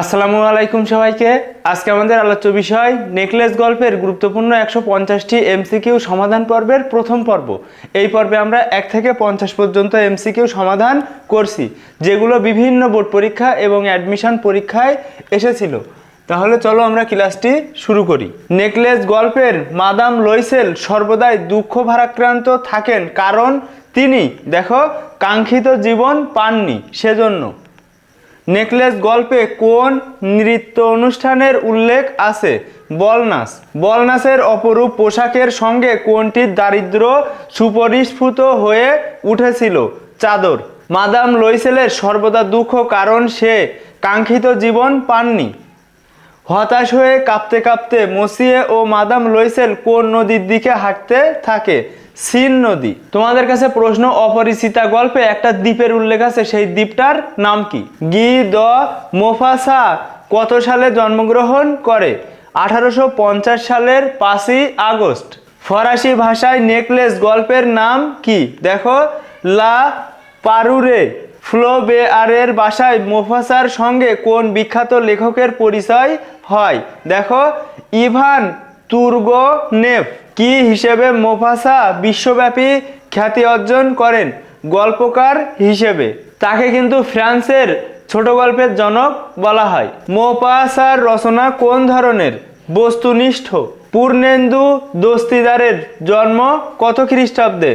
আসসালামু আলাইকুম সবাইকে। আজকে আমাদের আলোচ্য বিষয়, নেকলেস গল্পের গুরুত্বপূর্ণ একশো পঞ্চাশটি এমসিকিউ সমাধান পর্বের প্রথম পর্ব। এই পর্বে আমরা এক থেকে পঞ্চাশ পর্যন্ত এমসিকিউ সমাধান করছি, যেগুলো বিভিন্ন বোর্ড পরীক্ষা এবং অ্যাডমিশন পরীক্ষায় এসেছিল। তাহলে চলো আমরা ক্লাসটি শুরু করি। নেকলেস গল্পের মাদাম লইসেল সর্বদাই দুঃখ ভারাক্রান্ত থাকেন কারণ তিনি, দেখো, কাঙ্ক্ষিত জীবন পাননি সেজন্য। নেকলেস গল্পে কোন নৃত্য অনুষ্ঠানের উল্লেখ আছে? বলনাস। বলনাসের অপরূপ পোশাকের সঙ্গে কোনটির দারিদ্র সুপরিস্ফুত হয়ে উঠেছিল? চাদর। মাদাম লইসেলের সর্বদা দুঃখ কারণ সে কাঙ্ক্ষিত জীবন পাননি। হতাশ হয়ে কাঁপতে কাঁপতে মসিয়ে ও মাদাম লইসেল কোন নদীর দিকে হাঁটতে থাকে? সিন নদী। তোমাদের কাছে প্রশ্ন অপরিচিতা গল্পে একটা দ্বীপের উল্লেখ আছে, সেই দ্বীপটার নাম কি? গি দ মোফাসা কত সালে জন্মগ্রহণ করে? আঠারোশো পঞ্চাশ সালের পাঁচই আগস্ট। ফরাসি ভাষায় নেকলেস গল্পের নাম কি? দেখো, লা পারুরে। ফ্লোবেয়ারের বাসায় মোফাসার সঙ্গে কোন বিখ্যাত লেখকের পরিচয় হয়? দেখো, ইভান তুর্গনেভ কি হিসেবে মোফাসা বিশ্বব্যাপী খ্যাতি অর্জন করেন? গল্পকার হিসেবে। তাকে কিন্তু ফ্রান্সের ছোট গল্পের জনক বলা হয়। মোপাসার রচনা কোন ধরনের? বস্তুনিষ্ঠ। পূর্ণেন্দু দস্তিদারের জন্ম কত খ্রিস্টাব্দে?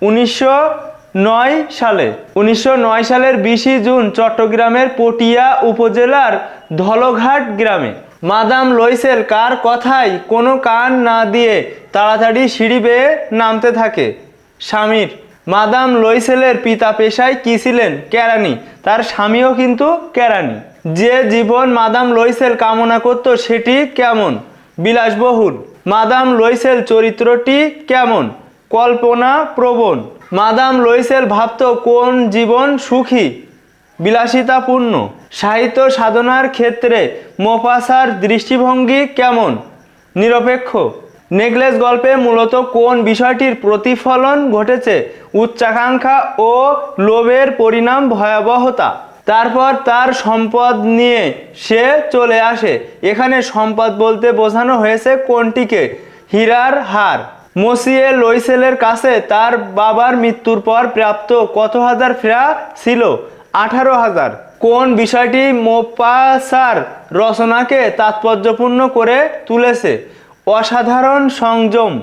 উনিশশো নয় সালে, উনিশশো নয় সালের বিশে জুন চট্টগ্রামের পটিয়া উপজেলার ধলঘাট গ্রামে। মাদাম লইসেল কার কথায় কোনো কান না দিয়ে তাড়াতাড়ি সিঁড়ি বেয়ে নামতে থাকে। স্বামীর। মাদাম লইসেলের পিতা পেশায় কী ছিলেন কেরানি, তার স্বামীও কিন্তু কেরানি। যে জীবন মাদাম লইসেল কামনা করত সেটি কেমন? বিলাসবহুল। মাদাম লইসেল চরিত্রটি কেমন? কল্পনা প্রবণ মাদাম লইসেল ভাবত কোন জীবন সুখী? বিলাসিতাপূর্ণ। সাহিত্য সাধনার ক্ষেত্রে মোপাসার দৃষ্টিভঙ্গি কেমন? নিরপেক্ষ। নেকলেস গল্পে মূলত কোন বিষয়টির প্রতিফলন ঘটেছে? উচ্চাকাঙ্ক্ষা ও লোভের পরিণাম ভয়াবহতা। তারপর তার সম্পদ নিয়ে সে চলে আসে। এখানে সম্পদ বলতে বোঝানো হয়েছে কোনটিকে? হীরার হার। মসিয়ে লইসেলের কাছে তার বাবার মৃত্যুর পর প্রাপ্ত কত হাজার ফেরা ছিল? আঠারো হাজার। কোন বিষয়টি মোপাসার রচনাকে তাৎপর্যপূর্ণ করে তুলেছে? অসাধারণ সংযম।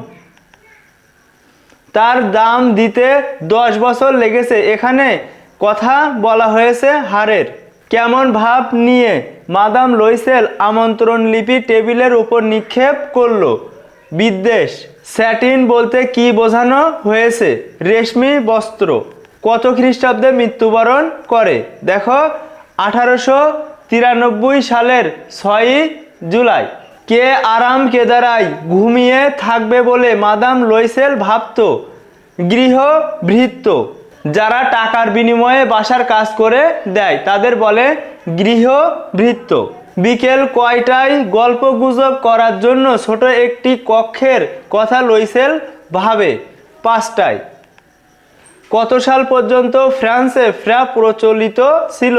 তার দাম দিতে দশ বছর লেগেছে। এখানে কথা বলা হয়েছে হারের। কেমন ভাব নিয়ে মাদাম লইসেল আমন্ত্রণ লিপি টেবিলের উপর নিক্ষেপ করল বিদ্বেষ। স্যাটিন বলতে কি বোঝানো হয়েছে? রেশমি বস্ত্র। কত খ্রিস্টাব্দে মৃত্যুবরণ করে? দেখো, আঠারোশো তিরানব্বই সালের ছয়ই জুলাই। কে আরাম কেদারাই ঘুমিয়ে থাকবে বলে মাদাম লইসেল ভাবত? গৃহভৃত্য যারা টাকার বিনিময়ে বাসার কাজ করে দেয়, তাদের বলে গৃহভৃত্য বিকেল কয়টায় গল্প গুজব করার জন্য ছোট একটি কক্ষের কথা লইসেল ভাবে পাঁচটায়। কত সাল পর্যন্ত ফ্রান্সে ফ্রা প্রচলিত ছিল?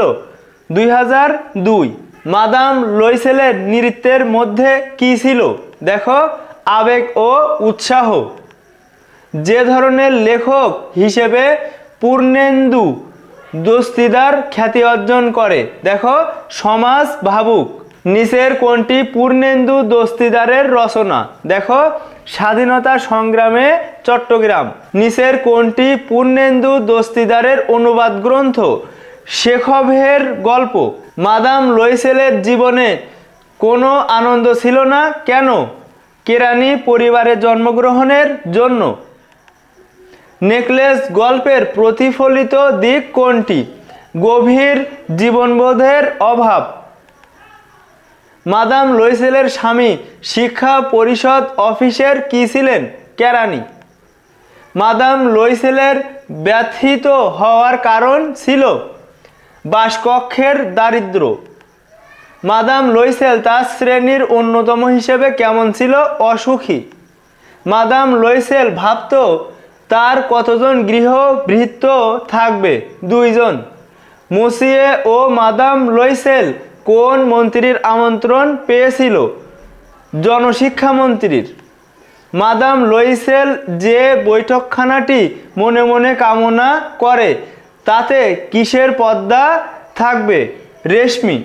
দুই হাজার দুই। মাদাম লইসেলের নৃত্যের মধ্যে কি ছিল? দেখো, আবেগ ও উৎসাহ। যে ধরনের লেখক হিসেবে পূর্ণেন্দু দস্তিদার খ্যাতি অর্জন করে। দেখো, সমাজ ভাবুক। নিচের কোনটি পূর্ণেন্দু দোস্তিদারের রচনা। দেখো, স্বাধীনতা সংগ্রামে চট্টগ্রাম। নিচের কোনটি পূর্ণেন্দু দোস্তিদারের অনুবাদ গ্রন্থ। শেখভের গল্প। মাদাম লইসেলের জীবনে কোনো আনন্দ ছিল না। কেন? কেরানি পরিবারে জন্মগ্রহণের জন্য। নেকলেস গল্পের প্রতিফলিত দিক কোনটি? গভীর জীবনবোধের অভাব। মাদাম লইসেলের স্বামী শিক্ষা পরিষদ অফিসের কি ছিলেন? কেরানি। মাদাম লইসেলের ব্যথিত হওয়ার কারণ ছিল বাসকক্ষের দারিদ্র মাদাম লইসেল তার শ্রেণির অন্যতম হিসেবে কেমন ছিল? অসুখী। মাদাম লইসেল ভাবত তার কতজন গৃহভৃত্য থাকবে? দুইজন। মুসিয়ে ও মাদাম লইসেল কোন মন্ত্রীর আমন্ত্রণ পেয়েছিল? জনশিক্ষা মন্ত্রীর মাদাম লইসেল যে বৈঠকখানাটি মনে মনে কামনা করে, তাতে কিসের পদ্মা থাকবে? রেশমি।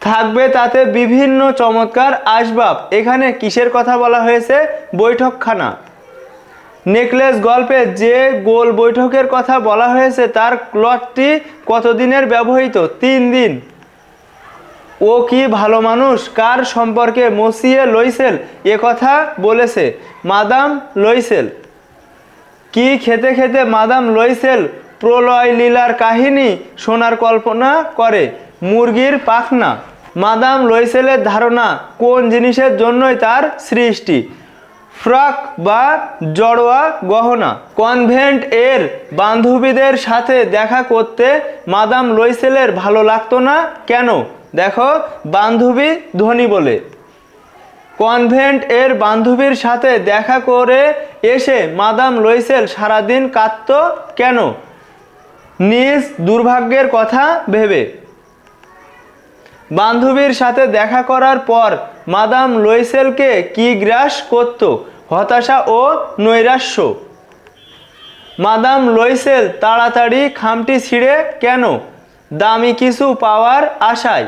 থাকবে তাতে বিভিন্ন চমৎকার আসবাব। এখানে কিসের কথা বলা হয়েছে? বৈঠকখানা। নেকলেস গল্পে যে গোল বৈঠকের কথা বলা হয়েছে, তার ক্লটটি কতদিনের ব্যবহৃত? তিন দিন। ও কি ভালো মানুষ? কার সম্পর্কে মসিয়ে লইসেল? এ কথা বলেছে মাদাম লইসেল। কি খেতে খেতে মাদাম লইসেল? প্রলয় লীলার কাহিনী শোনার কল্পনা করে, মুরগির পাখনা। মাদাম লইসেলের ধারণা কোন জিনিসের জন্যই তার সৃষ্টি? ফ্রক বা জড়োয়া গহনা। কনভেন্ট এর বান্ধবীদের সাথে দেখা করতে মাদাম লইসেলের ভালো লাগতো না? কেন? দেখো, বান্ধবী ধনী বলে। কনভেন্ট এর বান্ধবীর সাথে দেখা করে এসে মাদাম লইসেল সারাদিন কাঁদত কেন? নিজ দুর্ভাগ্যের কথা ভেবে। বান্ধবীর সাথে দেখা করার পর মাদাম লইসেলকে কি গ্রাস করত? হতাশা ও নৈরাশ্য। মাদাম লইসেল তাড়াতাড়ি খামটি ছিঁড়ে কেন? দামি কিছু পাওয়ার আশায়।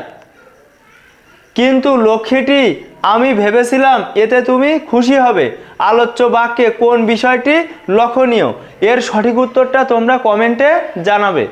কিন্তু লক্ষ্মীটি, আমি ভেবেছিলাম এতে তুমি খুশি হবে। আলোচ্য বাক্যে কোন বিষয়টি লক্ষণীয়? এর সঠিক উত্তরটা তোমরা কমেন্টে জানাবে।